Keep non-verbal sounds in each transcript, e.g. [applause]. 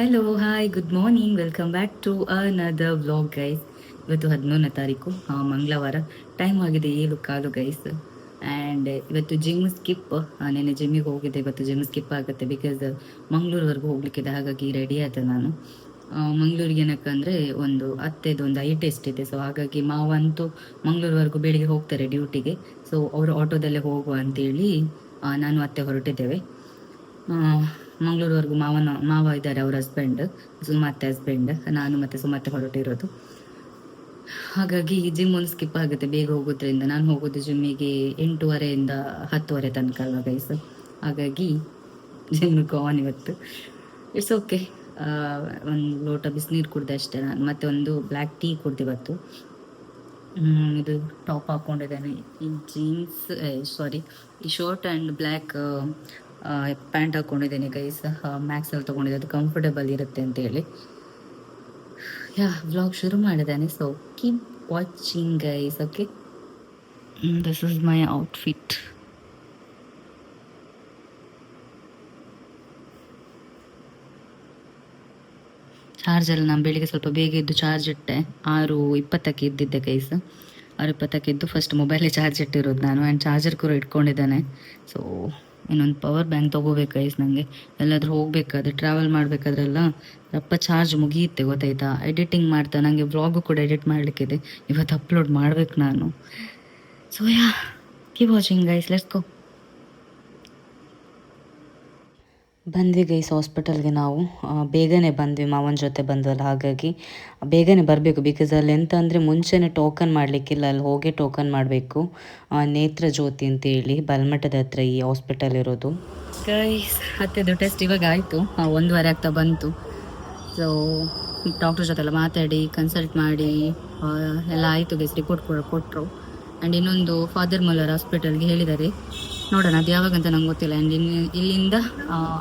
Hello hi good morning welcome back to another vlog guys ಇವತ್ತು ಹದಿನೊಂದನೇ ತಾರೀಕು ಮಂಗಳವಾರ. ಟೈಮ್ ಆಗಿದೆ ಏಳು ಕಾಲು ಗೈಸ್ ಆ್ಯಂಡ್ ಇವತ್ತು ಜಿಮ್ ಸ್ಕಿಪ್ ನೆನ್ನೆ ಜಿಮ್ಮಿಗೆ ಹೋಗಿದ್ದೆ. ಇವತ್ತು ಜಿಮ್ ಸ್ಕಿಪ್ ಆಗುತ್ತೆ ಬಿಕಾಸ್ ಮಂಗಳೂರುವರೆಗೂ ಹೋಗ್ಲಿಕ್ಕಿದೆ. ಹಾಗಾಗಿ ರೆಡಿ ಆಯಿತು ನಾನು. ಮಂಗ್ಳೂರಿಗೆ ಏನಕ್ಕಂದರೆ ಒಂದು ಅತ್ತೆದು ಒಂದು ಐ ಟೆಸ್ಟ್ ಇದೆ. ಸೊ ಹಾಗಾಗಿ ಮಾವಂತೂ ಮಂಗಳೂರುವರೆಗೂ ಬೆಳಿಗ್ಗೆ ಹೋಗ್ತಾರೆ ಡ್ಯೂಟಿಗೆ ಸೊ ಅವರು ಆಟೋದಲ್ಲೇ ಹೋಗುವ ಅಂತೇಳಿ ನಾನು ಅತ್ತೆ ಹೊರಟಿದ್ದೇವೆ. ಮಂಗಳೂರುವರೆಗೂ ಮಾವನ, ಮಾವ ಇದ್ದಾರೆ ಅವ್ರ ಹಸ್ಬೆಂಡ್ ಸುಮತ್ತೆ ಹಸ್ಬೆಂಡ್ ನಾನು ಮತ್ತೆ ಸುಮತ್ತೆ ಹೊರಟಿರೋದು. ಹಾಗಾಗಿ ಜಿಮ್ ಒಂದು ಸ್ಕಿಪ್ ಆಗುತ್ತೆ ಬೇಗ ಹೋಗೋದ್ರಿಂದ. ನಾನು ಹೋಗೋದು ಜಿಮ್ಮಿಗೆ ಎಂಟೂವರೆಯಿಂದ ಹತ್ತುವರೆ ತನಕ ಅಲ್ವಾ ಗೈಸ್ ಹಾಗಾಗಿ ಜಿಮ್ ಆನ್ ಇವತ್ತು. ಇಟ್ಸ್ ಓಕೆ ಒಂದು ಲೋಟ ಬಿಸಿನೀರು ಕುಡ್ದೆ ಅಷ್ಟೇ ನಾನು. ಮತ್ತೆ ಒಂದು ಬ್ಲ್ಯಾಕ್ ಟೀ ಕುಡ್ದು ಇವತ್ತು. ಇದು ಟಾಪ್ ಹಾಕೊಂಡಿದ್ದೇನೆ. ಈ ಜೀನ್ಸ್ ಸಾರಿ ಈ ಶರ್ಟ್ ಆ್ಯಂಡ್ ಬ್ಲ್ಯಾಕ್ ಪ್ಯಾಂಟ್ ಹಾಕ್ಕೊಂಡಿದ್ದೇನೆ ಗೈಸ್ ಮ್ಯಾಕ್ಸಲ್ಲಿ ತೊಗೊಂಡಿದ್ದೆ. ಅದು ಕಂಫರ್ಟಬಲ್ ಇರುತ್ತೆ ಅಂತ ಹೇಳಿ. ಯಾ ವ್ಲಾಗ್ ಶುರು ಮಾಡಿದ್ದಾನೆ. So keep watching guys okay this is my outfit ಚಾರ್ಜಲ್ಲಿ ನಾನು ಬೆಳಿಗ್ಗೆ ಸ್ವಲ್ಪ ಬೇಗ ಎದ್ದು ಚಾರ್ಜ್ ಇಟ್ಟೆ. ಆರು ಇಪ್ಪತ್ತಕ್ಕೆ ಇದ್ದಿದ್ದೆ ಗೈಸ್ ಆರು ಇಪ್ಪತ್ತಕ್ಕೆ ಇದ್ದು ಫಸ್ಟ್ ಮೊಬೈಲೇ ಚಾರ್ಜ್ ಇಟ್ಟಿರೋದು ನಾನು. ಆ್ಯಂಡ್ ಚಾರ್ಜರ್ ಕೂಡ ಇಟ್ಕೊಂಡಿದ್ದಾನೆ. ಸೊ ಇನ್ನೊಂದು ಪವರ್ ಬ್ಯಾಂಕ್ ತೊಗೋಬೇಕು ಐಸ್ ನನಗೆ ಎಲ್ಲಾದರೂ ಹೋಗಬೇಕಾದ್ರೆ ಟ್ರಾವೆಲ್ ಮಾಡಬೇಕಾದ್ರೆಲ್ಲ ರಪ್ಪ ಚಾರ್ಜ್ ಮುಗಿಯುತ್ತೆ ಗೊತ್ತಾಯ್ತಾ? ಎಡಿಟಿಂಗ್ ಮಾಡ್ತಾ ನನಗೆ ವ್ಲಾಗು ಕೂಡ ಎಡಿಟ್ ಮಾಡಲಿಕ್ಕಿದೆ. ಇವತ್ತು ಅಪ್ಲೋಡ್ ಮಾಡ್ಬೇಕು ನಾನು. So yeah keep watching guys let's go ಬಂದ್ವಿ ಗೈಸ್ ಹಾಸ್ಪಿಟಲ್ಗೆ ನಾವು. ಬೇಗನೆ ಬಂದ್ವಿ, ಮಾವನ ಜೊತೆ ಬಂದ್ವಲ್ಲ, ಹಾಗಾಗಿ ಬೇಗನೆ ಬರಬೇಕು. ಬಿಕಾಸ್ ಅಲ್ಲಿ ಎಂತ ಅಂದರೆ ಮುಂಚೆನೇ ಟೋಕನ್ ಮಾಡಲಿಕ್ಕಿಲ್ಲ, ಅಲ್ಲಿ ಹೋಗಿ ಟೋಕನ್ ಮಾಡಬೇಕು. ನೇತ್ರ ಜ್ಯೋತಿ ಅಂತೇಳಿ ಬಲ್ಮಠದ ಹತ್ರ ಈ ಹಾಸ್ಪಿಟಲ್ ಇರೋದು. ಗೈಸ್, ಹತ್ತಿದ್ದು ಟೆಸ್ಟ್ ಇವಾಗ ಆಯಿತು. ಒಂದೂವರೆ ಆಗ್ತಾ ಬಂತು. ಸೊ ಡಾಕ್ಟರ್ ಜೊತೆ ಎಲ್ಲ ಮಾತಾಡಿ ಕನ್ಸಲ್ಟ್ ಮಾಡಿ ಎಲ್ಲ ಆಯಿತು ಗೈಸ್ ರಿಪೋರ್ಟ್ ಕೂಡ ಕೊಟ್ಟರು ಆ್ಯಂಡ್ ಇನ್ನೊಂದು ಫಾದರ್ ಮಲ್ಲರ್ ಹಾಸ್ಪಿಟಲ್ಗೆ ಹೇಳಿದ್ದಾರೆ. ನೋಡೋಣ, ಅದು ಯಾವಾಗಂತ ನಂಗೆ ಗೊತ್ತಿಲ್ಲ. ಆ್ಯಂಡ್ ಇನ್ನು ಇಲ್ಲಿಂದ ಹಾಂ?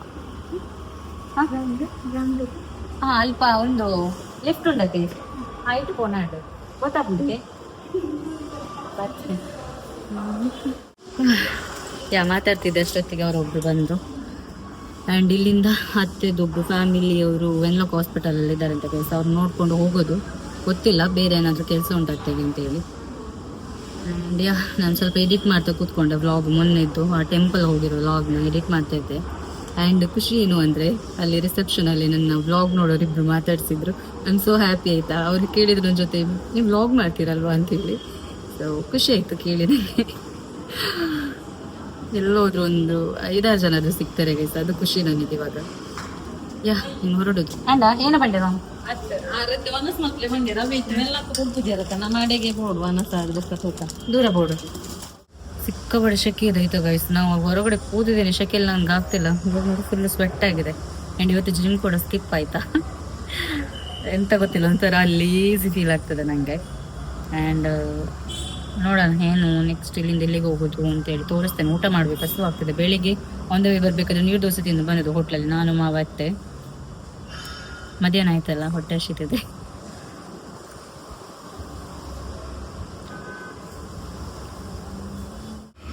ಅಲ್ಪ ಒಂದು ಲಿಫ್ಟ್ ಆಯಿತು ಕೊನಾಡು ಗೊತ್ತಾಗ್ಬಿಟ್ಟಿದೆ ಯಾ, ಮಾತಾಡ್ತಿದ್ದೆ ಅಷ್ಟೊತ್ತಿಗೆ ಅವರೊಬ್ಬರು ಬಂದು. ಆ್ಯಂಡ್ ಇಲ್ಲಿಂದ ಹತ್ತೆದೊಬ್ಬರು ಫ್ಯಾಮಿಲಿಯವರು ವೆನ್ಲಾಕ್ ಹಾಸ್ಪಿಟಲಲ್ಲಿ ಇದ್ದಾರೆ ಅಂತ ಕೆಲಸ. ಅವ್ರು ನೋಡ್ಕೊಂಡು ಹೋಗೋದು. ಗೊತ್ತಿಲ್ಲ, ಬೇರೆ ಏನಾದರೂ ಕೆಲಸ ಉಂಟಾಗ್ತೇವೆ ಅಂತೇಳಿ. ಯಾ ನಾನು ಸ್ವಲ್ಪ ಎಡಿಟ್ ಮಾಡ್ತಾ ಕೂತ್ಕೊಂಡೆ ವ್ಲಾಗ್ ಮೊನ್ನೆದ್ದು, ಆ ಟೆಂಪಲ್ ಹೋಗಿರೋ ವ್ಲಾಗ್ನ ಎಡಿಟ್ ಮಾಡ್ತಾ ಇದ್ದೆ. ಆ್ಯಂಡ್ ಖುಷಿ ಏನು ಅಂದರೆ, ಅಲ್ಲಿ ರಿಸೆಪ್ಷನಲ್ಲಿ ನನ್ನ ವ್ಲಾಗ್ ನೋಡೋರಿಬ್ಬರು ಮಾತಾಡ್ಸಿದ್ರು. ಆಮ್ ಸೋ ಹ್ಯಾಪಿ ಆಯಿತಾ? ಅವ್ರು ಕೇಳಿದ್ರು ನನ್ನ ಜೊತೆ, ನೀವು ವ್ಲಾಗ್ ಮಾಡ್ತೀರಲ್ವಾ? ಅಂತೇಳಿ ಸೊ ಖುಷಿ ಆಯಿತು ಕೇಳಿದೆ. ಎಲ್ಲೋದ್ರು ಒಂದು ಐದಾರು ಜನರು ಸಿಗ್ತಾರೆ ಗೈಸ್ ಅದು ಖುಷಿ ನನಗೆ ಇವಾಗ. ಯಾ, ನೀನು ಹೊರಡೋದು. ಏನು ಬಂಡೆ ನಾವು ದೂರ ಬೋಡು ಸಿಕ್ಕಾಪಟ್ಟೆ ಶೆಕೆ ಇದೆ ಆಯ್ತು ಗೈಸ್ ನಾವು ಹೊರಗಡೆ ಕೂದಿದ್ದೇನೆ ಶಕಿಲ್ ನನ್ಗೆ ಆಗ್ತಿಲ್ಲ. ಫುಲ್ ಸ್ವೆಟ್ ಆಗಿದೆ. ಆ್ಯಂಡ್ ಇವತ್ತು ಜಿಮ್ ಕೂಡ ಸ್ಕಿಪ್ ಆಯ್ತಾ? ಎಂತ ಗೊತ್ತಿಲ್ಲ, ಒಂಥರ ಲೇಸಿ ಫೀಲ್ ಆಗ್ತದೆ ನನಗೆ ಆ್ಯಂಡ್ ನೋಡೋಣ, ಏನು ನೆಕ್ಸ್ಟ್ ಇಲ್ಲಿಂದ ಎಲ್ಲಿಗೆ ಹೋಗೋದು ಅಂತೇಳಿ ತೋರಿಸ್ತೇನೆ. ಊಟ ಮಾಡಬೇಕು ಅಷ್ಟು ಆಗ್ತದೆ. ಬೆಳಿಗ್ಗೆ ಒಂದೇ ಬರಬೇಕಾದ್ರೆ ನೀರು ದೋಸೆ ತಿಂದು ಬಂದದ್ದು ಹೋಟ್ಲಲ್ಲಿ ನಾನು, ಮಾವ, ಅತ್ತೆ. ಮಧ್ಯಾಹ್ನ ಆಯ್ತಲ್ಲ, ಹೊಟ್ಟೆ ಹಸಿತಿದೆ.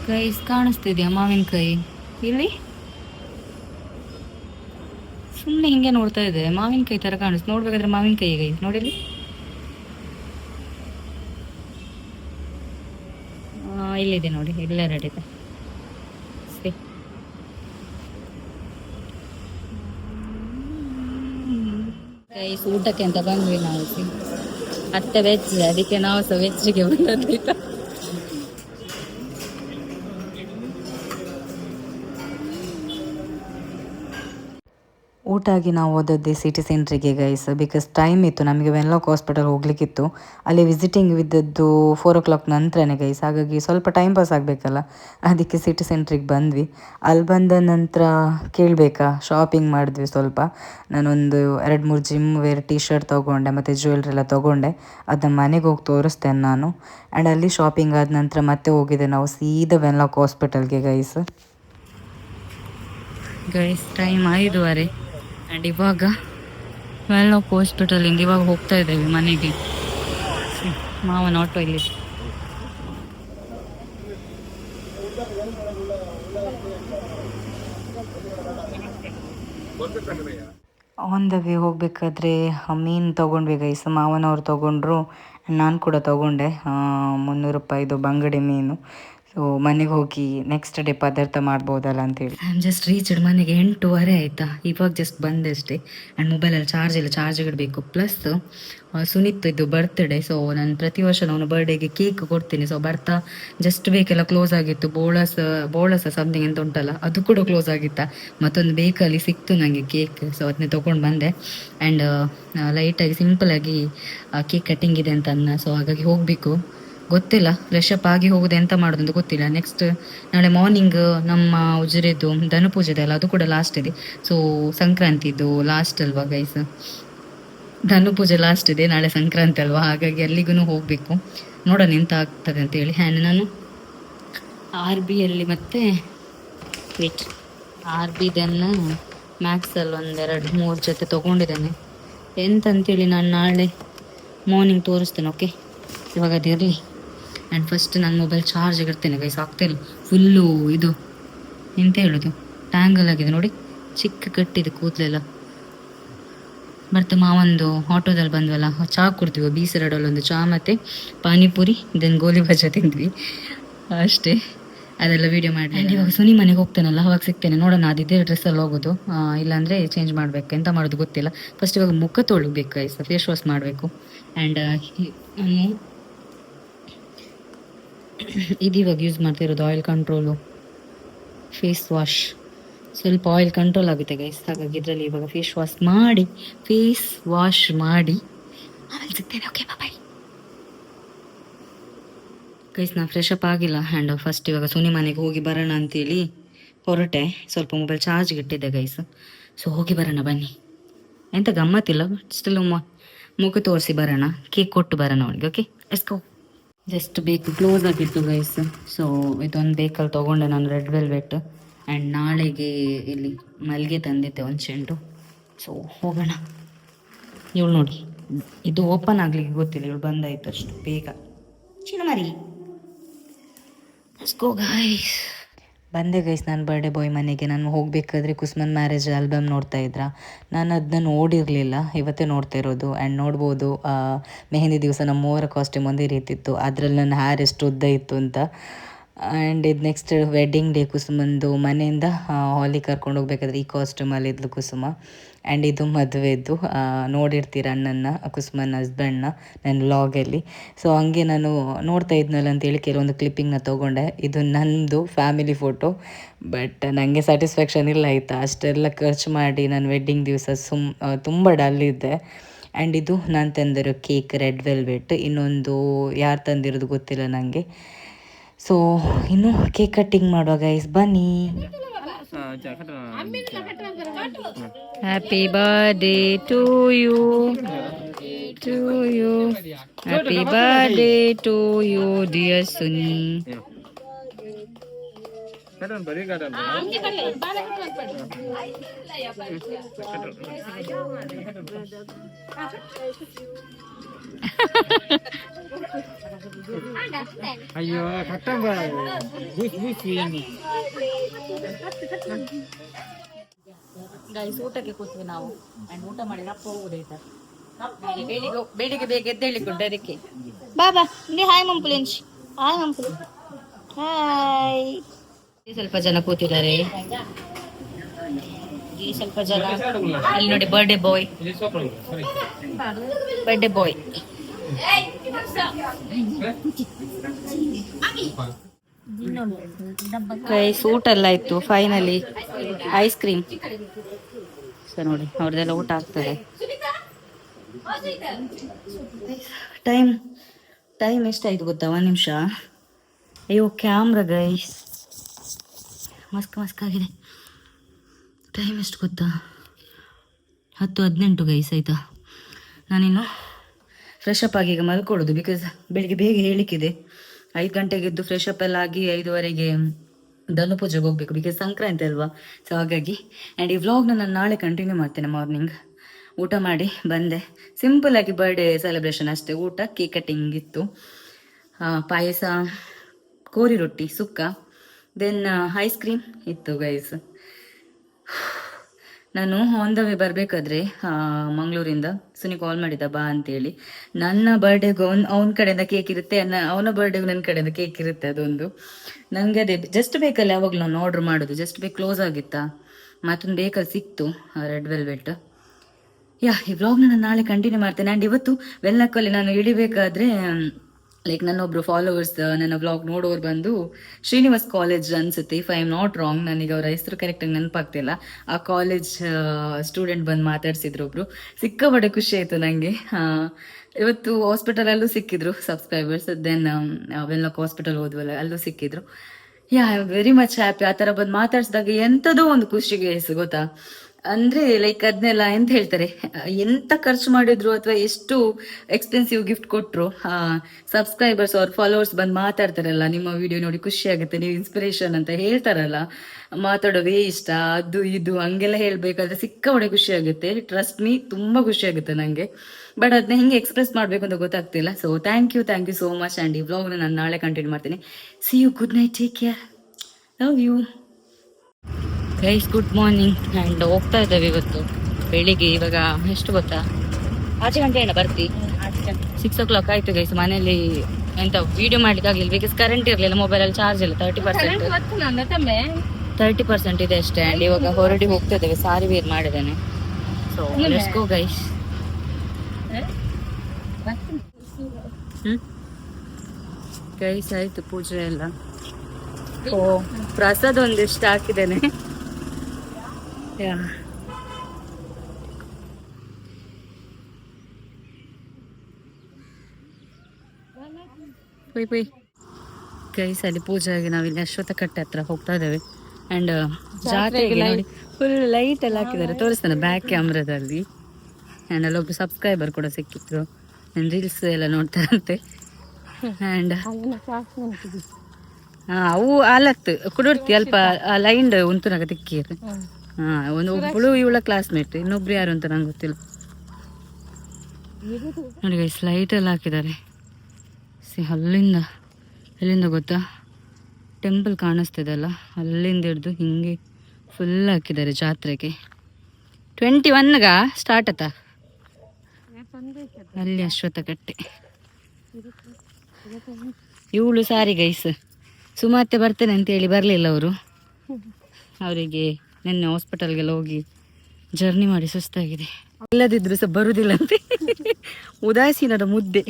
ಗೈಸ್ ಕಾಣಿಸ್ತಿದ್ಯಾ ಕೈ? ಇಲ್ಲಿ? ಸುಮ್ಮನೆ ಹಿಂಗೆ ನೋಡ್ತಾ ಇದೆ ಮಾವಿನಕಾಯಿ ತರ ಕಾಣಿಸ್ತು. ನೋಡ್ಬೇಕಾದ್ರೆ ಮಾವಿನಕಾಯಿ ಗೈಸ್ ನೋಡಿಲಿ ಇಲ್ಲಿದೆ ನೋಡಿ. ಇಲ್ಲೆರಡಿದೆ. ಸಿ ಗೈಸ್ ಊಟಕ್ಕೆ ಅಂತ ಬಂದ್ವಿ ನಾವು. ಅತ್ತೆ ವೆಜ್ ಅದಕ್ಕೆ ನಾವು ಸಹ ವೆಜ್ಗೆ ಬಂದದ್ದು ಊಟ ಆಗಿ ನಾವು ಹೋದದ್ದೇ ಸಿಟಿ ಸೆಂಟ್ರಿಗೆ ಗೈಸ್ ಬಿಕಾಸ್ ಟೈಮ್ ಇತ್ತು. ನಮಗೆ ವೆನ್ಲಾಕ್ ಹಾಸ್ಪಿಟಲ್ ಹೋಗ್ಲಿಕ್ಕಿತ್ತು. ಅಲ್ಲಿ ವಿಸಿಟಿಂಗ್ ಇದ್ದದ್ದು ಫೋರ್ ಓ ಕ್ಲಾಕ್ ನಂತರನೇ ಗೈಸ್ ಹಾಗಾಗಿ ಸ್ವಲ್ಪ ಟೈಮ್ ಪಾಸ್ ಆಗಬೇಕಲ್ಲ. ಅದಕ್ಕೆ ಸಿಟಿ ಸೆಂಟ್ರಿಗೆ ಬಂದ್ವಿ. ಅಲ್ಲಿ ಬಂದ ನಂತರ ಕೇಳಬೇಕಾ? ಶಾಪಿಂಗ್ ಮಾಡಿದ್ವಿ ಸ್ವಲ್ಪ. ನಾನೊಂದು ಎರಡು ಮೂರು ಜಿಮ್ ವೇರ್ ಟಿ ಶರ್ಟ್ ತೊಗೊಂಡೆ, ಮತ್ತು ಜ್ಯುವೆಲ್ರಿ ಎಲ್ಲ ತೊಗೊಂಡೆ. ಅದನ್ನ ಮನೆಗೆ ಹೋಗಿ ತೋರಿಸ್ತೇನೆ ನಾನು. ಆ್ಯಂಡ್ ಅಲ್ಲಿ ಶಾಪಿಂಗ್ ಆದ ನಂತರ ಮತ್ತೆ ಹೋಗಿದ್ದೆ ನಾವು ಸೀದಾ ವೆನ್ಲಾಕ್ ಹಾಸ್ಪಿಟಲ್ಗೆ ಗೈಸ್ ಗೈಸ್ ಟೈಮ್ ಐದುವರೆ. ಆ್ಯಂಡ್ ಇವಾಗ ವೆಲ್ ಆಫ್ ಹಾಸ್ಪಿಟಲಿಂದ ಇವಾಗ ಹೋಗ್ತಾ ಇದ್ದೇವೆ ಮನೆಗೆ. ಮಾವನ ಆಟೋ ಇಲ್ಲಿ ಆನ್ ದ ವೇ ಹೋಗಬೇಕಾದ್ರೆ ಮೀನು ತೊಗೊಂಡ್ವಿ ಗೈಸ್ ಮಾವನವ್ರು ತೊಗೊಂಡ್ರು. ನಾನು ಕೂಡ ತೊಗೊಂಡೆ. ಮುನ್ನೂರು ರೂಪಾಯಿದು ಬಂಗಡೆ ಮೀನು. ಸೊ ಮನೆಗೆ ಹೋಗಿ ನೆಕ್ಸ್ಟ್ ಡೇ ಪದಾರ್ಥ ಮಾಡ್ಬೋದಲ್ಲ ಅಂತೇಳಿ. ಐ ಆಮ್ ಜಸ್ಟ್ ರೀಚ್ಡ್ ಮನೆಗೆ ಎಂಟೂವರೆ ಆಯಿತಾ. ಇವಾಗ ಜಸ್ಟ್ ಬಂದೆ ಅಷ್ಟೇ. ಆ್ಯಂಡ್ ಮೊಬೈಲಲ್ಲಿ ಚಾರ್ಜ್ ಇಲ್ಲ ಚಾರ್ಜ್ ಇಡಬೇಕು. ಪ್ಲಸ್ ಸುನೀತ್ ಇದು ಬರ್ತ್ಡೇ ಸೊ ನಾನು ಪ್ರತಿ ವರ್ಷ ಅವನ ಬರ್ಡೇಗೆ ಕೇಕ್ ಕೊಡ್ತೀನಿ. ಸೊ ಬರ್ತಾ ಜಸ್ಟ್ ಬೇಕೆಲ್ಲ ಕ್ಲೋಸ್ ಆಗಿತ್ತು. ಬೋಳಸ ಬೋಳಸ ಸಮಥಿಂಗ್ ಅಂತ ಉಂಟಲ್ಲ, ಅದು ಕೂಡ ಕ್ಲೋಸ್ ಆಗಿತ್ತ. ಮತ್ತೊಂದು ಬೇಕಲ್ಲಿ ಸಿಕ್ತು ನನಗೆ ಕೇಕ್ ಸೊ ಅದನ್ನೇ ತೊಗೊಂಡು ಬಂದೆ. ಆ್ಯಂಡ್ ಲೈಟಾಗಿ ಸಿಂಪಲಾಗಿ ಕೇಕ್ ಕಟ್ಟಿಂಗ್ ಇದೆ ಅಂತ ಅನ್ನ. ಸೊ ಹಾಗಾಗಿ ಹೋಗಬೇಕು. ಗೊತ್ತಿಲ್ಲ ಫ್ರೆಶ್ ಅಪ್ ಆಗಿ ಹೋಗೋದು ಎಂತ ಮಾಡೋದು ಅಂತ ಗೊತ್ತಿಲ್ಲ. ನೆಕ್ಸ್ಟ್ ನಾಳೆ ಮಾರ್ನಿಂಗ್ ನಮ್ಮ ಉಜಿರೆದು ಧನು ಪೂಜೆ ಇದೆ ಅಲ್ಲ ಅದು ಕೂಡ ಲಾಸ್ಟ್ ಇದೆ. ಸೊ ಸಂಕ್ರಾಂತಿದು ಲಾಸ್ಟ್ ಅಲ್ವಾ ಗೈಸ್ ಧನು ಪೂಜೆ ಲಾಸ್ಟ್ ಇದೆ, ನಾಳೆ ಸಂಕ್ರಾಂತಿ ಅಲ್ವಾ? ಹಾಗಾಗಿ ಅಲ್ಲಿಗೂ ಹೋಗಬೇಕು. ನೋಡೋಣ ಎಂತ ಆಗ್ತದೆ ಅಂತ ಹೇಳಿ. ಹ್ಯಾಂಡ್ ನಾನು? ಆರ್ ಬಿಯಲ್ಲಿ ಮತ್ತೆ ವೇಟ್ ಆರ್ ಬಿದನ್ನು ಮ್ಯಾಕ್ಸಲ್ಲಿ ಒಂದೆರಡು, ಮೂರು ಜೊತೆ ತಗೊಂಡಿದ್ದೇನೆ. ಎಂತ ಅಂತೇಳಿ ನಾನು ನಾಳೆ ಮಾರ್ನಿಂಗ್ ತೋರಿಸ್ತೇನೆ ಓಕೆ ಇವಾಗ ಅದಿರಲಿ ಆ್ಯಂಡ್ ಫಸ್ಟ್ ನನ್ನ ಮೊಬೈಲ್ ಚಾರ್ಜ್ ಇಡ್ತೇನೆ ಗೈಸ್ ಆಗ್ತಿಲ್ಲ. ಫುಲ್ಲು ಇದು. ಎಂತ ಹೇಳೋದು. ಟ್ಯಾಂಗಲ್ ಆಗಿದೆ. ನೋಡಿ, ಚಿಕ್ಕ ಕಟ್ಟಿದೆ ಕೂದಲೆಲ್ಲ. ಮತ್ತೆ ಮಾವೊಂದು ಆಟೋದಲ್ಲಿ ಬಂದ್ವಲ್ಲ ಚಹಾ ಕುಡ್ತೀವಿ ಬೀಸರಡಲ್ಲಿ ಒಂದು ಚಹಾ ಮತ್ತು ಪಾನಿಪುರಿ ದೆನ್ ಗೋಲಿ ಬಜ್ಜಾ ತಿಂದ್ವಿ. ಅಷ್ಟೇ. ಅದೆಲ್ಲ ವೀಡಿಯೋ ಮಾಡಿ ಆ್ಯಂಡ್ ಇವಾಗ ಸುನಿ ಮನೆಗೆ ಹೋಗ್ತೇನಲ್ಲ, ಅವಾಗ ಸಿಗ್ತೇನೆ. ನೋಡೋಣ ಅದಿದ್ದೇ ಡ್ರೆಸ್ಸಲ್ಲಿ ಹೋಗೋದು. ಇಲ್ಲಾಂದರೆ ಚೇಂಜ್ ಮಾಡಬೇಕು. ಎಂತ ಮಾಡೋದು ಗೊತ್ತಿಲ್ಲ. ಫಸ್ಟ್ ಇವಾಗ ಮುಖ ತೊಳಬೇಕು ಗೈಸ್ ಫೇಸ್ ವಾಶ್ ಮಾಡಬೇಕು. ಆ್ಯಂಡ್ [coughs] ಇದು ಇವಾಗ ಯೂಸ್ ಮಾಡ್ತಿರೋದು ಆಯಿಲ್ ಕಂಟ್ರೋಲು ಫೇಸ್ ವಾಶ್ ಸ್ವಲ್ಪ ಆಯಿಲ್ ಕಂಟ್ರೋಲ್ ಆಗುತ್ತೆ ಗೈಸ್ ಹಾಗಾಗಿ ಇದರಲ್ಲಿ ಇವಾಗ ಫೇಸ್ ವಾಶ್ ಮಾಡಿ ಫೇಸ್ ವಾಶ್ ಮಾಡಿ. ಆಮೇಲೆ ಸಿಗ್ತೇನೆ ಓಕೆ ಬಾಯ್ ಗೈಸ್ ನಾನು ಫ್ರೆಶ್ ಅಪ್ ಆಗಿಲ್ಲ. ಹ್ಯಾಂಡ್ ಫಸ್ಟ್ ಇವಾಗ ಸುನಿ ಮನೆಗೆ ಹೋಗಿ ಬರೋಣ ಅಂತೇಳಿ ಹೊರಟೆ. ಸ್ವಲ್ಪ ಮೊಬೈಲ್ ಚಾರ್ಜ್ ಇಟ್ಟಿದ್ದೆ ಗೈಸ್ ಸೊ ಹೋಗಿ ಬರೋಣ, ಬನ್ನಿ. ಎಂತ ಗಮ್ಮತ್ತಿಲ್ಲ ಬಟ್ ಸ್ಟಿಲ್ ಮುಖ ತೋರಿಸಿ ಬರೋಣ. ಕೇಕ್ ಕೊಟ್ಟು ಬರೋಣ ಅವನಿಗೆ ಓಕೆ ಎಸ್ಕೋ ಜಸ್ಟ್ ಬೇಕು. ಕ್ಲೋಸ್ ಆಗಿತ್ತು ಗೈಸ್ ಸೊ ಇದೊಂದು ಬೇಕಲ್ಲಿ ತೊಗೊಂಡೆ ನಾನು ರೆಡ್ ವೆಲ್ವೆಟ್ ಆ್ಯಂಡ್ ನಾಳೆಗೆ ಇಲ್ಲಿ ಮಲ್ಲಿಗೆ ತಂದಿದ್ದೆ ಒಂದು ಚೆಂಡು. ಸೊ ಹೋಗೋಣ. ಇವಳು ನೋಡಿ. ಇದು ಓಪನ್ ಆಗಲಿಕ್ಕೆ ಗೊತ್ತಿಲ್ಲ, ಇವಳು ಬಂದಾಯ್ತು ಅಷ್ಟು ಬೇಗ. ಚಿನ್ನಮರಿ ಗೋ ಗೈಸ್ ಬಂದೆ ಗೈಸ್ ನನ್ನ ಬರ್ಡೇ ಬಾಯ್ ಮನೆಗೆ. ನಾನು ಹೋಗಬೇಕಾದ್ರೆ ಕುಸ್ಮನ್ ಮ್ಯಾರೇಜ್ ಆಲ್ಬಮ್ ನೋಡ್ತಾ ಇದ್ರ. ನಾನು ಅದನ್ನ ನೋಡಿರಲಿಲ್ಲ, ಇವತ್ತೇ ನೋಡ್ತಾ ಇರೋದು. ಆ್ಯಂಡ್ ನೋಡ್ಬೋದು ಮೆಹಂದಿ ದಿವಸ ನಮ್ಮ ಮೂವರ ಕಾಸ್ಟ್ಯೂಮ್ ಒಂದೇ ರೀತಿ ಇತ್ತು ಅದರಲ್ಲಿ ನನ್ನ ಹ್ಯಾರ್ ಎಷ್ಟು ಉದ್ದ ಇತ್ತು ಅಂತ. ಆ್ಯಂಡ್ ಇದು ನೆಕ್ಸ್ಟ್ ವೆಡ್ಡಿಂಗ್ ಡೇ ಕುಸುಮಂದು ಮನೆಯಿಂದ ಹಾಲಿಗೆ ಕರ್ಕೊಂಡು ಹೋಗ್ಬೇಕಾದ್ರೆ ಈ ಕಾಸ್ಟ್ಯೂಮಲ್ಲಿ ಇದ್ಲು ಕುಸುಮ. ಆ್ಯಂಡ್ ಇದು ಮದುವೆದ್ದು ನೋಡಿರ್ತೀರ ಅಣ್ಣನ ಕುಸುಮನ ಹಸ್ಬೆಂಡ್ನ ನನ್ನ ವ್ಲಾಗಲ್ಲಿ ಸೊ ಹಂಗೆ ನಾನು ನೋಡ್ತಾ ಇದ್ನಲ್ಲ ಅಂತೇಳಿ ಕೆಲವೊಂದು ಕ್ಲಿಪ್ಪಿಂಗ್ನ ತೊಗೊಂಡೆ. ಇದು ನಂದು ಫ್ಯಾಮಿಲಿ ಫೋಟೋ ಬಟ್ ನನಗೆ ಸ್ಯಾಟಿಸ್ಫ್ಯಾಕ್ಷನ್ ಇಲ್ಲ ಆಯಿತಾ. ಅಷ್ಟೆಲ್ಲ ಖರ್ಚು ಮಾಡಿ ನಾನು ವೆಡ್ಡಿಂಗ್ ದಿವಸ ಸುಮ್ ತುಂಬ ಡಲ್ ಇದ್ದೆ. ಆ್ಯಂಡ್ ಇದು ನಾನು ತಂದಿರೋ ಕೇಕ್ ರೆಡ್ ವೆಲ್ವೆಟ್ ಇನ್ನೊಂದು ಯಾರು ತಂದಿರೋದು ಗೊತ್ತಿಲ್ಲ ನನಗೆ ಸೊ ಇನ್ನು ಕೇಕ್ ಕಟ್ಟಿಂಗ್ ಮಾಡುವ ಗೈಸ್ ಬನ್ನಿ. Happy birthday to you to you happy birthday to you dear Suni ಅಯ್ಯೋ ಕಟ್ಟಂಬ. ಬೂಸ್ ಬೂಸ್ ಏನು ಗೈಸ್ ಊಟಕ್ಕೆ ಕೂತ್ವಿ ನಾವು. ಅಂಡ್ ಊಟ ಮಾಡಿ ರಪ್ಪ ಹೋಗುದಾಯ್ತಾ ಬೆಳಿಗ್ಗೆ ಬೆಳಿಗ್ಗೆ ಬೇಗ ಎದ್ದೇಳಿಕೊಂಡು ಅದಕ್ಕೆ. ಬಾಬಾ ನೀ ಹಾಯ್ ಮಂಪುಲೆಂಚ್ ಹಾಯ್ ಮಂಪುಲಿ ಹಾಯ್ ಸ್ವಲ್ಪ ಜನ ಕೂತಿದ್ದಾರೆ. ಸ್ವಲ್ಪ ಜನ ಅಲ್ಲಿ ನೋಡಿ birthday boy birthday boy guys ಊಟ ಎಲ್ಲ ಇತ್ತು ಫೈನಲಿ ಐಸ್ ಕ್ರೀಮ್ ನೋಡಿ, ಅವ್ರದ್ದೆಲ್ಲ ಊಟ ಆಗ್ತದೆ. ಟೈಮ್ ಟೈಮ್ ಎಷ್ಟಾಯ್ತು ಗೊತ್ತಾ ಒಂದು ನಿಮಿಷ? ಅಯ್ಯೋ ಕ್ಯಾಮ್ರಾ ಗೈಸ್ ಮಸ್ಕ್ ಮಸ್ಕ್ ಆಗಿದೆ. ಟೈಮ್ ಎಷ್ಟು ಗೊತ್ತಾ? ಹತ್ತು, ಹದಿನೆಂಟು ಗೈಸ್ ಆಯಿತಾ? ನಾನಿನ್ನು ಫ್ರೆಶ್ ಅಪ್ ಆಗಿ ಈಗ ಮಲ್ಕೊಳ್ಳೋದು ಬಿಕಾಸ್ ಬೆಳಿಗ್ಗೆ ಬೇಗ ಹೇಳಿಕ್ಕಿದೆ. ಐದು ಗಂಟೆಗೆ ಎದ್ದು ಫ್ರೆಶ್ ಅಪ್ ಎಲ್ಲ ಆಗಿ ಐದುವರೆಗೆ ಧನು ಪೂಜೆಗೆ ಹೋಗ್ಬೇಕು ಬಿಕಾಸ್ ಸಂಕ್ರಾಂತಿ ಅಲ್ವಾ? ಸೊ ಹಾಗಾಗಿ ಆ್ಯಂಡ್ ಈ ವ್ಲಾಗ್ನ ನಾನು ನಾಳೆ ಕಂಟಿನ್ಯೂ ಮಾಡ್ತೇನೆ ಮಾರ್ನಿಂಗ್ ಊಟ ಮಾಡಿ ಬಂದೆ. ಸಿಂಪಲಾಗಿ ಬರ್ಡೇ ಸೆಲೆಬ್ರೇಷನ್ ಅಷ್ಟೇ. ಊಟ ಕೇಕ್ ಕಟ್ಟಿಂಗ್ ಇತ್ತು. ಪಾಯಸ, ಕೋರಿ ರೊಟ್ಟಿ, ಸುಕ್ಕ ದೆನ್ ಐಸ್ ಕ್ರೀಮ್ ಇತ್ತು ಗೈಸ್ ನಾನು ಆನ್ ದ ವೇ ಬರಬೇಕಾದ್ರೆ ಮಂಗಳೂರಿಂದ. ಸುನಿ ಕಾಲ್ ಮಾಡಿದ ಬಾ ಅಂತೇಳಿ. ನನ್ನ ಬರ್ಡೇಗೂ ಅವ್ನ, ಅವನ ಕಡೆಯಿಂದ ಕೇಕ್ ಇರುತ್ತೆ ಅವನ ಬರ್ಡೇಗೂ ನನ್ನ ಕಡೆಯಿಂದ ಕೇಕ್ ಇರುತ್ತೆ ಅದೊಂದು. ನನಗೆ ಅದೇ ಜಸ್ಟ್ ಬೇಕಲ್ಲ ಯಾವಾಗಲೂ ನಾನು ಆರ್ಡರ್ ಮಾಡೋದು ಜಸ್ಟ್ ಬೇಕ್ ಕ್ಲೋಸ್ ಆಗಿತ್ತಾ? ಮತ್ತೊಂದು ಬೇಕಲ್ಲಿ ಸಿಕ್ತು ರೆಡ್ ವೆಲ್ವೆಟ್ ಯಾ, ಈ ವ್ಲಾಗ್ನ ನಾನು ನಾಳೆ ಕಂಟಿನ್ಯೂ ಮಾಡ್ತೇನೆ. ಆ್ಯಂಡ್ ಇವತ್ತು ವೆಲ್ಲಕ್ಕಲ್ಲಿ ನಾನು ಇಳಿಬೇಕಾದ್ರೆ ಲೈಕ್ ನನ್ನೊಬ್ರು ಫಾಲೋವರ್ಸ್ ನನ್ನ ವ್ಲಾಗ್ ನೋಡೋರು ಬಂದು, ಶ್ರೀನಿವಾಸ್ ಕಾಲೇಜ್ ಅನ್ಸುತ್ತೆ. If I am not wrong ನನಗೆ ಅವ್ರ ಹೆಸರು ಕರೆಕ್ಟಾಗಿ ನೆನಪಾಗ್ತಿಲ್ಲ. ಆ ಕಾಲೇಜ್ ಸ್ಟೂಡೆಂಟ್ ಬಂದು ಮಾತಾಡ್ಸಿದ್ರು ಒಬ್ರು. ಸಿಕ್ಕಾಪಟ್ಟೆ ಖುಷಿ ಆಯಿತು ನನಗೆ ಇವತ್ತು ಹಾಸ್ಪಿಟಲಲ್ಲೂ ಸಿಕ್ಕಿದ್ರು ಸಬ್ಸ್ಕ್ರೈಬರ್ಸ್ ದೆನ್ ಅವೆಲ್ಲಕ್ಕೆ ಹಾಸ್ಪಿಟಲ್ ಹೋದ್ವಲ್ಲ, ಅಲ್ಲೂ ಸಿಕ್ಕಿದ್ರು. ಯಾ ವೆರಿ ಮಚ್ ಹ್ಯಾಪಿ ಆ ಥರ ಬಂದು ಮಾತಾಡ್ಸಿದಾಗ ಎಂಥದೋ ಒಂದು ಖುಷಿಗೆ ಗೊತ್ತಾ? ಅಂದ್ರೆ ಲೈಕ್ ಅದನ್ನೆಲ್ಲ ಎಂತ ಹೇಳ್ತಾರೆ? ಎಂತ ಖರ್ಚು ಮಾಡಿದ್ರು ಅಥವಾ ಎಷ್ಟು ಎಕ್ಸ್ಪೆನ್ಸಿವ್ ಗಿಫ್ಟ್ ಕೊಟ್ರು? ಸಬ್ಸ್ಕ್ರೈಬರ್ಸ್ ಅವ್ರ ಫಾಲೋವರ್ಸ್ ಬಂದು ಮಾತಾಡ್ತಾರಲ್ಲ, ನಿಮ್ಮ ವಿಡಿಯೋ ನೋಡಿ ಖುಷಿ ಆಗುತ್ತೆ, ನೀವು ಇನ್ಸ್ಪಿರೇಷನ್ ಅಂತ ಹೇಳ್ತಾರಲ್ಲ, ಮಾತಾಡೋದೇ ಇಷ್ಟ, ಅದು ಇದು, ಹಂಗೆಲ್ಲ ಹೇಳ್ಬೇಕಾದ್ರೆ ಸಿಕ್ಕಾಪಟ್ಟೆ ಖುಷಿ ಆಗುತ್ತೆ. ಟ್ರಸ್ಟ್ ಮೀ ತುಂಬಾ ಖುಷಿ ಆಗುತ್ತೆ ನಂಗೆ. ಬಟ್ ಅದನ್ನ ಹೆಂಗೆ ಎಕ್ಸ್ಪ್ರೆಸ್ ಮಾಡಬೇಕು ಅಂತ ಗೊತ್ತಾಗ್ತಿಲ್ಲ. So thank you thank you so much and ಈ ವ್ಲಾಗ್ನ ನಾನು ನಾಳೆ ಕಂಟಿನ್ಯೂ ಮಾಡ್ತೀನಿ. See you good night take care love you guys good morning and ಹೋಗ್ತಾ ಇದ್ದೇವೆ ಇವತ್ತು. ಬೆಳಿಗ್ಗೆ ಇವಾಗ ಎಷ್ಟು ಗೊತ್ತಾ? ಆಚೆ ಗಂಟೆ ಏನ ಬರ್ತಿ. ಸಿಕ್ಸ್ ಓ ಕ್ಲಾಕ್ ಆಯ್ತು ಗೈಸ್ ಮನೆಯಲ್ಲಿ ಎಂತ ವಿಡಿಯೋ ಮಾಡ್ಲಿಕ್ಕೆ ಆಗಲಿಲ್ಲ ಬಿಕಾಸ್ ಕರೆಂಟ್ ಇರಲಿಲ್ಲ ಮೊಬೈಲಲ್ಲಿ ಚಾರ್ಜ್ ಇಲ್ಲ ತರ್ಟಿ ಪರ್ಸೆಂಟ್ ತರ್ಟಿ ಪರ್ಸೆಂಟ್ ಇದೆ ಅಷ್ಟೇ ಆ್ಯಂಡ್ ಇವಾಗ ಹೊರಡಿ ಹೋಗ್ತಾ ಇದ್ದೇವೆ ಸಾರಿ ವೇರ್ ಮಾಡಿದ್ದೇನೆ. ಸೊ ಗೋ ಗೈಸ್ ಗೈಸ್ ಆಯ್ತು ಪೂಜೆ ಎಲ್ಲ. ಓ ಪ್ರಸಾದ ಒಂದಿಷ್ಟು ಹಾಕಿದ್ದೇನೆ. ಯಾ ಪುಯ್ ಪುಯ್ ಗೈಸ್ ಅಲ್ಲಿ ಪೂಜೆಗೆ ನಾವಿಲ್ಲಿ ಅಶ್ವತ್ಥ ಕಟ್ಟೆ ಹತ್ರ ಹೋಗ್ತಾ ಇದ್ದೇವೆ. ಅಂಡ್ ಜಾತ್ರೆಗೆ ನೋಡಿ ಫುಲ್ ಲೈಟ್ ಎಲ್ಲ ಹಾಕಿದ್ದಾರೆ. ತೋರಿಸ್ತಾನೆ ಬ್ಯಾಕ್ ಕ್ಯಾಮ್ರಾದಲ್ಲಿ ಆ್ಯಂಡ್ ಅಲ್ಲೊಬ್ರು ಸಬ್ಸ್ಕ್ರೈಬರ್ ಕೂಡ ಸಿಕ್ಕಿದ್ರು. ರೀಲ್ಸ್ ಎಲ್ಲ ನೋಡ್ತಾರಂತೆ. [laughs] ಆ್ಯಂಡ್ ಹಾ ಅವು ಆಲತ್ ಕುಡಿರ್ತಿ ಅಲ್ಪ ಲೈನ್ ಉಂತುನಾಗ ತಿಕ್ಕೀರ್ ಹಾ ಒಂದು ಒಬ್ಬಳು ಇವಳ ಕ್ಲಾಸ್ಮೇಟ್ ಇನ್ನೊಬ್ರು ಯಾರು ಅಂತ ನಂಗೆ ಗೊತ್ತಿಲ್ಲ. ನೋಡಿ ಗೈಸ್ ಲೈಟ್ ಎಲ್ಲ ಹಾಕಿದ್ದಾರೆ. ಸಿ ಅಲ್ಲಿಂದ ಎಲ್ಲಿಂದ ಗೊತ್ತಾ? ಟೆಂಪಲ್ ಕಾಣಿಸ್ತಿದೆ ಅಲ್ಲ ಅಲ್ಲಿಂದ ಹಿಡಿದು ಹಿಂಗೆ ಫುಲ್ ಹಾಕಿದ್ದಾರೆ ಜಾತ್ರೆಗೆ. ಟ್ವೆಂಟಿ ಒನ್ಗ ಸ್ಟಾರ್ಟ್ ಆತ ಅಲ್ಲಿ ಅಶ್ವತ್ಥ ಕಟ್ಟೆ ಇವಳು ಸಾರಿ ಗೈಸ್ ಸುಮಾತೆ ಬರ್ತೇನೆ ಅಂತೇಳಿ ಬರಲಿಲ್ಲ ಅವರು. ಅವರಿಗೆ ನಿನ್ನೆ ಹಾಸ್ಪಿಟಲ್ಗೆಲ್ಲ ಹೋಗಿ ಜರ್ನಿ ಮಾಡಿ ಸುಸ್ತಾಗಿದೆ. ಇಲ್ಲದಿದ್ರು ಸಹ ಬರುದಿಲ್ಲ ಅಂತೆ. ಉದಾಸೀನದ ಮುದ್ದೆ.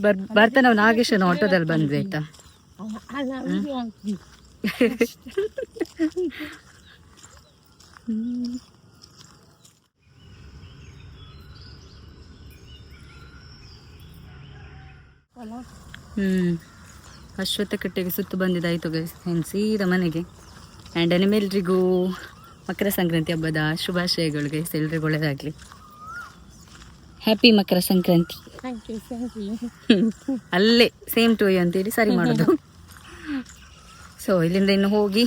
ಬರ್ ಬರ್ತಾ ನಾವು ನಾಗೇಶನ ಆಟೋದಲ್ಲಿ ಬಂದ್ವಿ ಆಯ್ತಾ? ಹ್ಮ್. ಅಶ್ವತ್ಥ ಕಟ್ಟೆಗೆ ಸುತ್ತು ಬಂದಿದ್ದಾಯ್ತು ಗೈಸ್ ಏನು ಸೀದಾ ಮನೆಗೆ. ಆ್ಯಂಡ್ ನಿಮ್ಮೆಲ್ರಿಗೂ ಮಕರ ಸಂಕ್ರಾಂತಿ ಹಬ್ಬದ ಶುಭಾಶಯಗಳಿಗೆ ಗೈಸ್ ಎಲ್ರಿಗೂ ಒಳ್ಳೆಯದಾಗಲಿ ಹ್ಯಾಪಿ ಮಕರ ಸಂಕ್ರಾಂತಿ [laughs] ಅಲ್ಲೇ ಸೇಮ್ ಟು ಯು ಅಂತೇಳಿ ಸರಿ ಮಾಡೋದು. ಸೊ ಇಲ್ಲಿಂದ ಇನ್ನು ಹೋಗಿ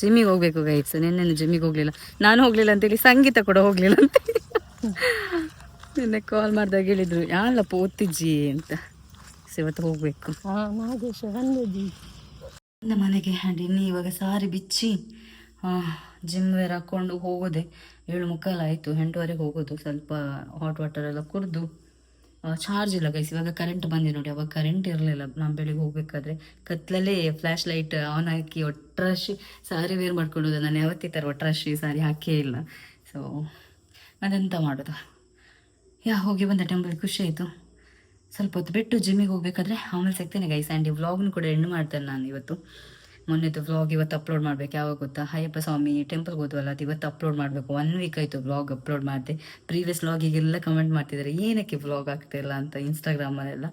ಜಿಮ್ಮಿಗೆ ಹೋಗ್ಬೇಕು ಗೈಡ್ಸ್ ನಿನ್ನೆ ಜಿಮ್ಮಿಗೆ ಹೋಗಲಿಲ್ಲ. ನಾನು ಹೋಗಲಿಲ್ಲ ಅಂತೇಳಿ ಸಂಗೀತ ಕೂಡ ಹೋಗಲಿಲ್ಲ ಅಂತ. ನಿನ್ನೆ ಕಾಲ್ ಮಾಡಿದಾಗ ಹೇಳಿದ್ರು ಯಾರಲ್ಲಪ್ಪ ಓದ್ತಿಜ್ಜಿ ಅಂತ. ಸೊ ಇವತ್ತು ಹೋಗ್ಬೇಕು. ನನ್ನ ಮನೆಗೆ ಹ್ಯಾಂಡ್ ಇನ್ನು ಇವಾಗ ಸಾರಿ ಬಿಚ್ಚಿ ಜಿಮ್ ವೇರ್ ಹಾಕ್ಕೊಂಡು ಹೋಗೋದೆ. ಏಳು ಮುಕ್ಕಾಲು ಆಯಿತು ಎಂಟುವರೆಗೆ ಹೋಗೋದು. ಸ್ವಲ್ಪ ಹಾಟ್ ವಾಟರ್ ಎಲ್ಲ ಕುಡಿದು ಚಾರ್ಜ್ ಇಲ್ಲ ಗೈಸ್ ಇವಾಗ ಕರೆಂಟ್ ಬಂದಿದೆ ನೋಡಿ. ಅವಾಗ ಕರೆಂಟ್ ಇರಲಿಲ್ಲ. ನಾನು ಬೆಳಿಗ್ಗೆ ಹೋಗಬೇಕಾದ್ರೆ ಕತ್ಲಲ್ಲೇ ಫ್ಲ್ಯಾಶ್ ಲೈಟ್ ಆನ್ ಹಾಕಿ ಒಟ್ರಾಶಿ ಸಾರಿ ವೇರ್ ಮಾಡ್ಕೊಂಡು ನಾನು ಯಾವತ್ತೇ ಥರ ಒಟ್ರಾಶಿ ಸಾರಿ ಹಾಕೇ ಇಲ್ಲ. ಸೊ ಅದೆಂತ ಮಾಡೋದು? ಯಾ, ಹೋಗಿ ಬಂದ ಟೆಂಪಲ್ ಖುಷಿ ಆಯಿತು. ಸ್ವಲ್ಪ ಹೊತ್ತು ಬಿಟ್ಟು ಜಿಮ್ಮಿಗೆ ಹೋಗ್ಬೇಕಾದ್ರೆ ಆಮೇಲೆ ಸಿಗ್ತೇನೆ ಗೈಸ್ ಆ್ಯಂಡ್ ಈ ವ್ಲಾಗ್ನು ಕೂಡ ಎಂಡ್ ಮಾಡ್ತೇನೆ ನಾನು ಇವತ್ತು. ಮೊನ್ನೆದು ವ್ಲಾಗ್ ಇವತ್ತು ಅಪ್ಲೋಡ್ ಮಾಡಬೇಕು, ಯಾವಾಗ ಗೊತ್ತಾ? ಅಯ್ಯಪ್ಪ ಸ್ವಾಮಿ ಟೆಂಪಲ್ಗೆ ಹೋದ್ವಲ್ಲ, ಅದು ಇವತ್ತು ಅಪ್ಲೋಡ್ ಮಾಡಬೇಕು. ಒನ್ ವೀಕ್ ಆಯಿತು ವ್ಲಾಗ್ ಅಪ್ಲೋಡ್ ಮಾಡಿದೆ. ಪ್ರೀವಿಯಸ್ ವ್ಲಾಗಿಗೆಲ್ಲ ಕಮೆಂಟ್ ಮಾಡ್ತಿದ್ದಾರೆ ಏನಕ್ಕೆ ವ್ಲಾಗ್ ಆಗ್ತಿಲ್ಲ ಅಂತ ಇನ್ಸ್ಟಾಗ್ರಾಮಲ್ಲೆಲ್ಲ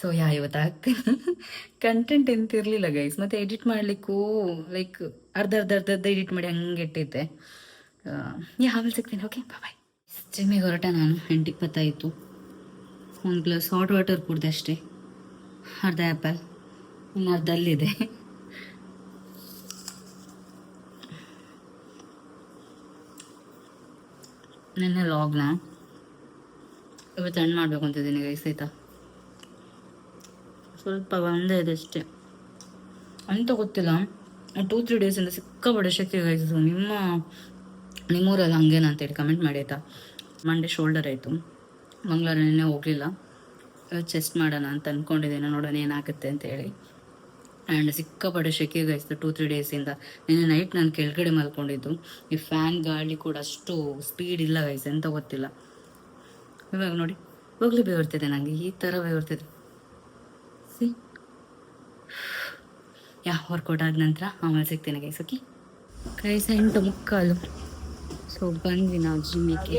ಸೊ ಯಾ, ಇವತ್ತು ಆಗ್ತೀನಿ. ಕಂಟೆಂಟ್ [laughs] ಎಂತಿರಲಿಲ್ಲ ಗೈಸ್ ಮತ್ತು ಎಡಿಟ್ ಮಾಡಲಿಕ್ಕೂ ಲೈಕ್ ಅರ್ಧ ಅರ್ಧ ಅರ್ಧ ಅರ್ಧ ಎಡಿಟ್ ಮಾಡಿ ಹಂಗೆ ಇಟ್ಟಿದ್ದೆ. ಯಾ, ಆಮೇಲೆ ಸಿಗ್ತೀನಿ. ಓಕೆ ಬಾಯ್ ಜಿಮ್ಮಿಗೆ ಹೊರಟ ನಾನು, ಎಂಟು ಇಪ್ಪತ್ತಾಯಿತು ಒಂದು ಗ್ಲಾಸ್ ಹಾಟ್ ವಾಟರ್ ಕುಡ್ದೆ ಅಷ್ಟೇ. ಅರ್ಧ ಆ್ಯಪಲ್ ಇನ್ನು ಅರ್ಧ ಅಲ್ಲಿದೆ ನೆನ್ನೆ ಲಾಗ್ನ ಇವತ್ತು ಎಂಡ್ ಮಾಡಬೇಕು ಅಂತಿದ್ದೀನಿ ಗೈಸ್ ಆಯ್ತಾ? ಸ್ವಲ್ಪ ಒಂದೇ ಇದೆ ಅಷ್ಟೇ. ಅಂತ ಗೊತ್ತಿಲ್ಲ. ಟೂ ತ್ರೀ ಡೇಸಿಂದ ಸಿಕ್ಕಾಪಟ್ಟೆ ಶಕ್ತಿ ಗೈಸು ನಿಮ್ಮ ನಿಮ್ಮೂರಲ್ಲಿ ಹಂಗೇನ ಅಂತೇಳಿ ಕಮೆಂಟ್ ಮಾಡಿ, ಆಯಿತಾ? ಮಂಡೇ ಶೋಲ್ಡರ್ ಆಯಿತು. ಮಂಗಳವಾರ ನಿನ್ನೆ ಹೋಗಲಿಲ್ಲ. ಚೆಸ್ಟ್ ಮಾಡೋಣ ಅಂತ ಅಂದ್ಕೊಂಡಿದ್ದೇನೆ ನೋಡೋಣ ಏನಾಗುತ್ತೆ ಅಂತೇಳಿ ಆ್ಯಂಡ್ ಸಿಕ್ಕಾಪಟ್ಟೆ ಶೆಕೆ ಗಾಯಿಸ್ತು ಟೂ ತ್ರೀ ಡೇಸಿಂದ ನಿನ್ನೆ ನೈಟ್ ನಾನು ಕೆಳಗಡೆ ಮಲ್ಕೊಂಡಿದ್ದು. ಈ ಫ್ಯಾನ್ ಗಾಳಿ ಕೂಡ ಅಷ್ಟು ಸ್ಪೀಡ್ ಇಲ್ಲ ಗೈಸ್ ಅಂತ ಗೊತ್ತಿಲ್ಲ. ಇವಾಗ ನೋಡಿ. ಹೋಗ್ಲಿ ಬೇವರ್ತಿದೆ ನನಗೆ ಈ ಥರ ಬೇವರ್ತಿದೆ. ಸಿ ಯಾ ವರ್ಕೌಟ್ ಆದ ನಂತರ ಆಮೇಲೆ ಸಿಗ್ತೇನೆ ಗೈಸ್ ಓಕೆ ಗೈಸ್ ಎಂಟು ಮುಕ್ಕಾಲು. ಸೊ ಬಂದ್ವಿ ನಾವು ಜಿಮ್ಮಿಗೆ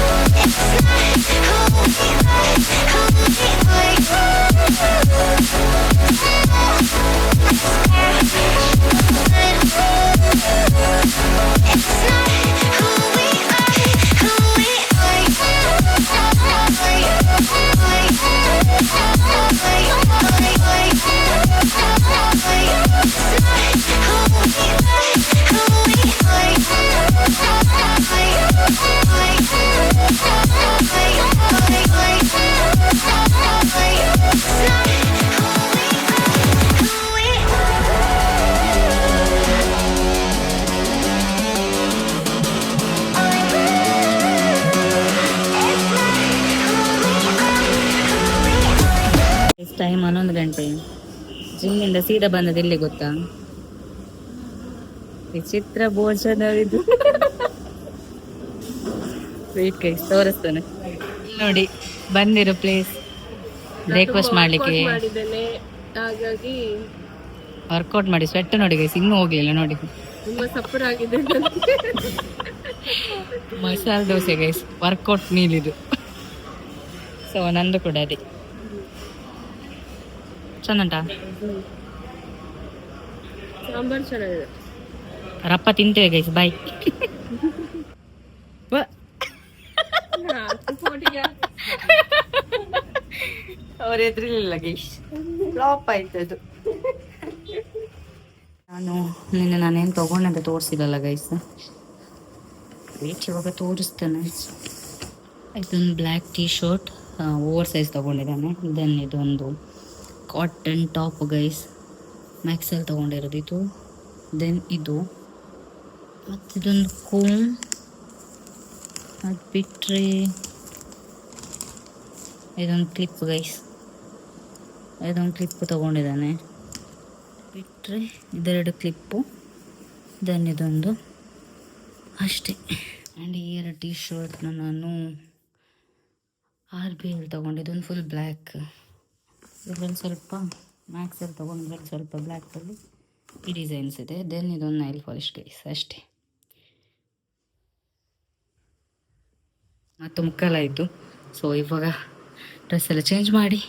ಸೀದಾ ಬಂದದ್ದು ಎಲ್ಲಿ ಗೊತ್ತಾ? ವಿಚಿತ್ರ ಭೋಜನವಿದು. ವೇಟ್ ಕೈ ತೋರಿಸ್ತಾನೆ. ನೋಡಿ ಬಂದಿರೋ ಪ್ಲೇಸ್ ಬ್ರೇಕ್ಫಾಸ್ಟ್ ಮಾಡ್ಲಿಕ್ಕೆ ಹಾಗಾಗಿ ವರ್ಕೌಟ್ ಮಾಡಿ ಸ್ವೆಟ್ ನೋಡಿ ಗೈಸ್ ಇನ್ನೂ ಹೋಗ್ಲಿಲ್ಲ ನೋಡಿ. ತುಂಬಾ ಸಪ್ಪರ್ ಆಗಿದೆ masala dosa guys workout meal ಇದು. ಸೊ ನಂದು ಕೂಡ ಅದೇ. ಚೆನ್ನುಂಟಾ ಸಾಂಬಾರ್ ಚೆನ್ನಾಗಿದೆ ರಪ್ಪ ತಿಂತೇವೆ ಗೈಸ್ ಬಾಯ್ ಅವ್ರ ಎದುರಿಲ್ಲ ಗೈಸ್ ಫ್ಲಾಪ್ ಆಯ್ತದು ನಾನು ನಿನ್ನೆ ನಾನೇನು ತಗೊಂಡಂತ ತೋರಿಸಿಲ್ಲಲ್ಲ ಗೈಸ್ ವೇಟ್ ಇವಾಗ ತೋರಿಸ್ತೇನೆ. ಇದೊಂದು black T shirt over size ತೊಗೊಂಡಿದ್ದಾನೆ. Then ಇದೊಂದು ಕಾಟನ್ ಟಾಪ್ ಗೈಸ್ ಮ್ಯಾಕ್ಸಲ್ಲಿ ತೊಗೊಂಡಿರೋದು ಇದು ದೆನ್ ಇದು. ಮತ್ತು ಇದೊಂದು ಕೋಮ್ ಅದು ಬಿಟ್ಟರೆ ಇದೊಂದು ಕ್ಲಿಪ್ ಗೈಸ್ ಇದೊಂದು ಕ್ಲಿಪ್ ತೊಗೊಂಡಿದ್ದಾನೆ. ಬಿಟ್ಟರೆ ಇದೆರಡು ಕ್ಲಿಪ್ಪು ದೆನ್ ಇದೊಂದು ಅಷ್ಟೇ. ಆ್ಯಂಡ್ ಈ ಎರಡು ಟೀ ಶರ್ಟ್ನ ನಾನು ಆರ್ ಬಿ ಎಲ್ ತೊಗೊಂಡಿದ್ದು. ಒಂದು ಫುಲ್ ಬ್ಲ್ಯಾಕ್ ಇದೊಂದು ಸ್ವಲ್ಪ ಮ್ಯಾಕ್ಸಲ್ಲಿ ತೊಗೊಂಡ್ಬಿಟ್ಟು ಸ್ವಲ್ಪ ಬ್ಲ್ಯಾಕಲ್ಲಿ ಈ ಡಿಸೈನ್ಸ್ ಇದೆ. ದೆನ್ ಇದೊಂದು ನೈಲ್ ಪಾಲಿಶ್ ಗೈಸ್ ಅಷ್ಟೇ. ಮತ್ತು ಮುಕ್ಕಾಲಾಯಿತು ಸೊ ಇವಾಗ ಡ್ರೆಸ್ ಎಲ್ಲ ಚೇಂಜ್ ಮಾಡಿ.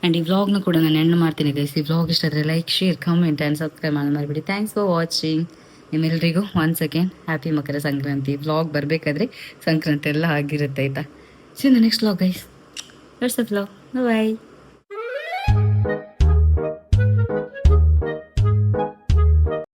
ಆ್ಯಂಡ್ ಈ ವ್ಲಾಗ್ನ ಕೂಡ ನಾನು ಎಂಡ್ ಮಾಡ್ತೀನಿ ಗೈಸ್ ಈ ವ್ಲಾಗ್ ಇಷ್ಟ ಆದರೆ like share comment and subscribe ಮಾಡಿ ಮಾಡಿಬಿಡಿ ಥ್ಯಾಂಕ್ಸ್ ಫಾರ್ ವಾಚಿಂಗ್ ನಿಮ್ಮೆಲ್ಲರಿಗೂ once again happy Makar Sankranti. Vlog ಬರಬೇಕಾದ್ರೆ ಸಂಕ್ರಾಂತಿ ಎಲ್ಲ ಆಗಿರುತ್ತೆ ಆಯಿತಾ? ಸಿ ನೆಕ್ಸ್ಟ್ ವ್ಲಾಗ್ ಗೈಸ್ ಅ ವ್ಲಾಗ್ ಬಾಯ್